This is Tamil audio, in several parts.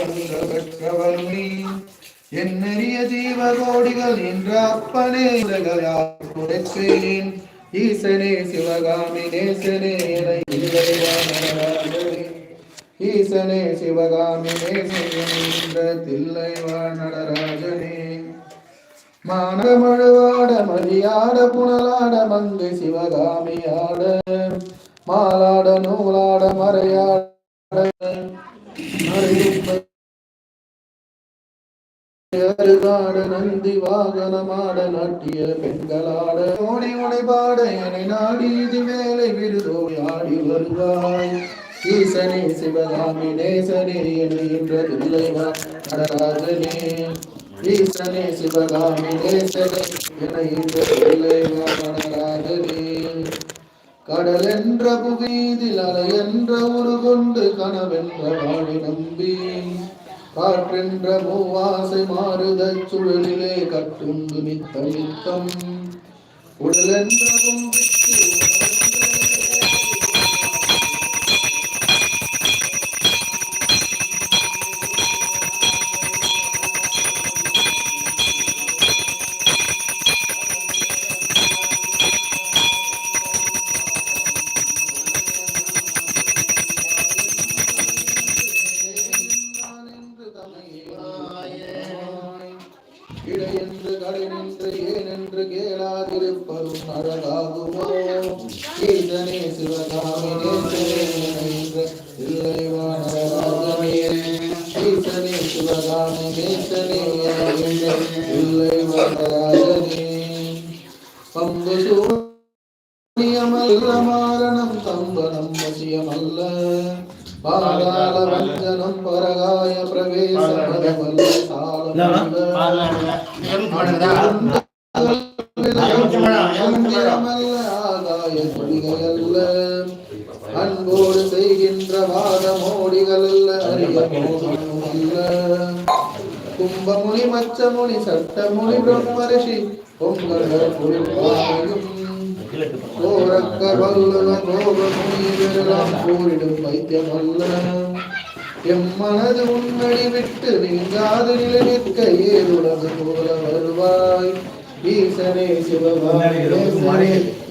போன்ற பெற்றவனுமே என்னெறிய ஜீவகோடிகள் என்ற அப்பனே உலகையால் ஈசனே சிவகாமி நேசனே என ஈசனே சிவகாமி நேசன்ற தில்லைவா நடராஜனே. மானமழுவாட மதியாட புனலாட மங்கை சிவகாமியாட மாலாட நூலாட மறையாட. மறையும் அருகாட நந்தி வாகனமாட நாட்டிய பெண்களாட. ஓடி உடைபாட என நாடி இது மேலே விருதோடி ஆடி வருவாய். ஈசனே சிவகாமி நேசனே என்ற தில்லைவா நடராஜனே ஈசனே சிவகாமி நேசனே என்ற தில்லைவா நடராஜனே கடல் என்ற புவீதில் அலை என்ற ஒரு கொண்டு கனவென்ற வாழி நம்பி. காற்றென்ற மூவாசை மாறுதச் சுழலிலே கட்டுண்டு நித்தம் நித்தம். உடலென்ற கேளாதிருப்பதும் அழகாகுமோ ஈசனே சிவகாமி நேசனே என்ற இல்லைவானராஜனே ஈசனே சிவகாமி நேசனே என்ற இல்லைவானராஜனே பம்பு சூரியமல்ல மாரணம் தம்பனம் வசியமல்ல பாதாள அன்போடு செய்கின்ற மோகமும் அல்ல கும்பமுனி மச்சமுனி சட்டமுனி பிரம்மரிஷி பொங்கல் புரிப்பாயும் கோரக்கர் வல்லுவ கோபமுனிவரெல்லாம் கூறிடும் வைத்தியம் அல்ல எம்மனது உன்னடி விட்டு நீங்காது நிலைநிற்க ஏதுலகு போல வருவாய். ஈசனே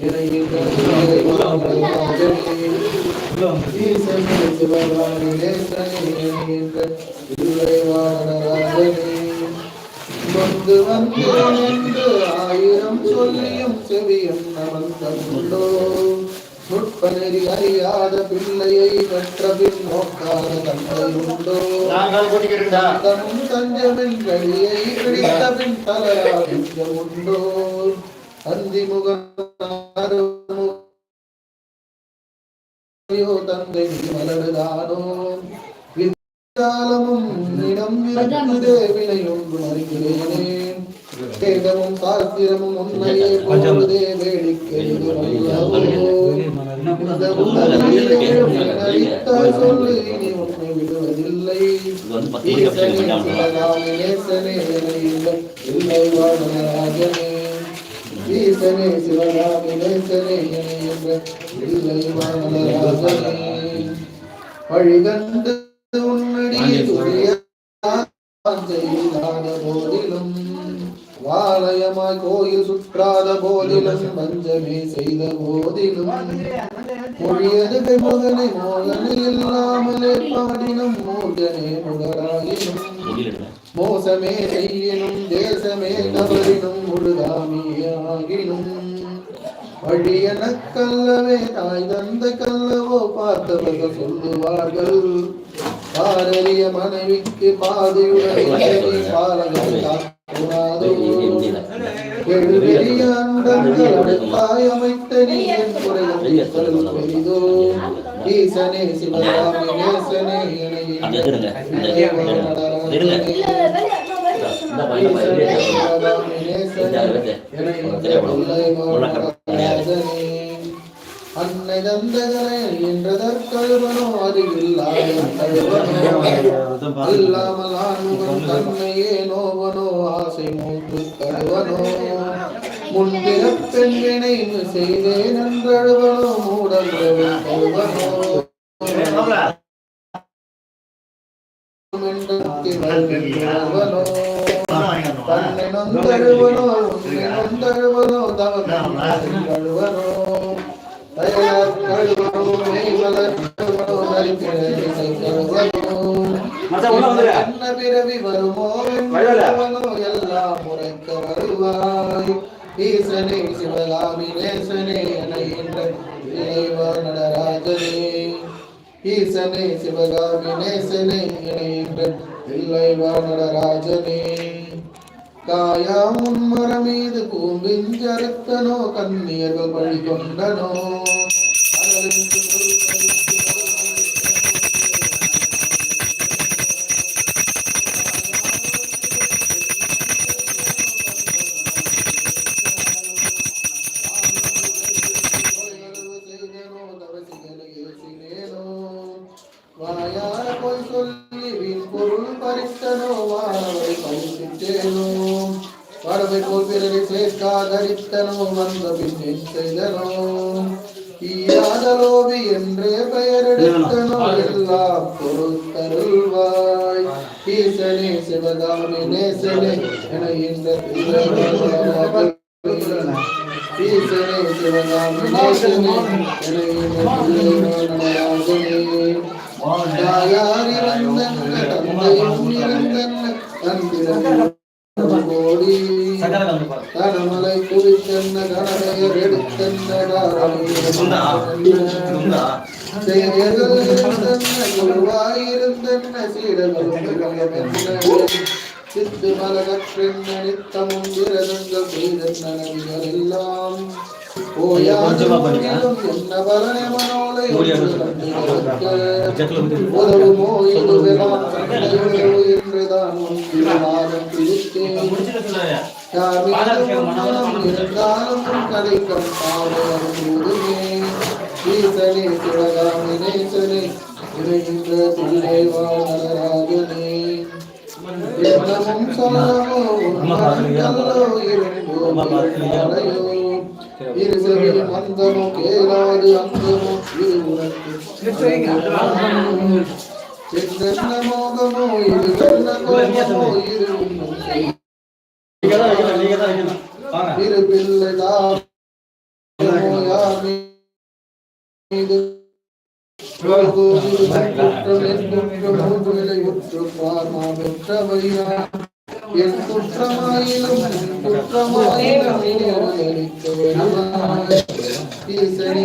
இணைகின்ற ஈசனே இல்லைவானராஜனே வந்து வந்தேன் என்று ஆயிரம் சொல்லியும் செவியும் நமந்தோ நுட்பநெறி அறியாத பிள்ளையை பெற்ற பின் நோக்காத தந்தை உண்டோ நாங்கள் தஞ்சமின் தந்தை மலருதானோ வித்தாலமும் இடம் இருக்குதே வினையொன்று அறிகிறேனே. வேதமும் சாஸ்திரமும் உண்மையே போடுதே வேடிக்கை. சொல்லு இனி உன்னை விடுவதில்லை. இல்லை ஈசனே சிவகாமி நேசனே என்ற இல்லை வழிகண்டு செய்யாத போதிலும் வாலயமாய் கோயில் சுற்றாத போதிலும் பஞ்சமே செய்த போதிலும் மொழியது மகனை மோகனை இல்லாமலே பாடினும் மூர்கனே முகராயினும் மோசமே செய்யினும் தேசமே தவறினும் முழுதாமியாகினும் வழியனக்கல்லவே தாய் தந்த கல்லவோ பார்த்தவர்கள் சொல்லுவார்கள். பாரதிய மனைவிக்கு பாதையுடன் பாலகன் அது. அது அன்னை தந்தகனே என்றதற்கழுவனோ அறிவில்லாத அல்லாமல் ஆண்முகம் தன்னையே நோவனோ ஆசை மூன்று கழுவனோ? முன்பிறப் பெண்வினை செய்தே நன்றழுவனோ மூடல் கழுவனோ என்றவனோ தன்னை நொந்தழுவனோ நொந்தழுவனோ தவம் கழுவனோ? தயலார் கழுவனோ மெய்வலர் கழுவனோ நரிக்கிற கழுவனோ என்ன பிறவி வருமோ? எல்லாம் முறைக்க வருவாய் ஈசனே சிவகாமி நேசனே என நடராஜனே. ஈசனே சிவகாமி நேசனே என காயா முன்மர மீது கூம்பின் ஜருத்தனோ கண்ணியர்கள் பழி கொண்டனோ பின் என் செய்தனோ. ஈயாதலோபி என்றே பொறுத்தருள்வாய் ஈசனே சிவகாமி நேசனே என இந்த ஈசனே சிவகாமி நேசனே என இந்த தந்திரம் கோடி. குருவாயிருந்தன்ன சீடர்களும் சித்து மலகற்றென்ன நித்தமும் விரதங்கள் செய்தன்ன உதவுமோ என்றுதான் உன் திருவாதம் பிடித்தேன் இருந்தாலும் கலைக்கம் பாவம் கூறுமே ஈசனே சிவகாமி நேசனே இறைகின்ற பிள்ளை வாழ்நராஜனே கேளாது இது உனக்கு மோகமோ இது கண்ண கோபமோ இது உன்னும் இரு பிள்ளை மீது என் குற்றமாயிலும் குற்றமாயிலும் ஈசனே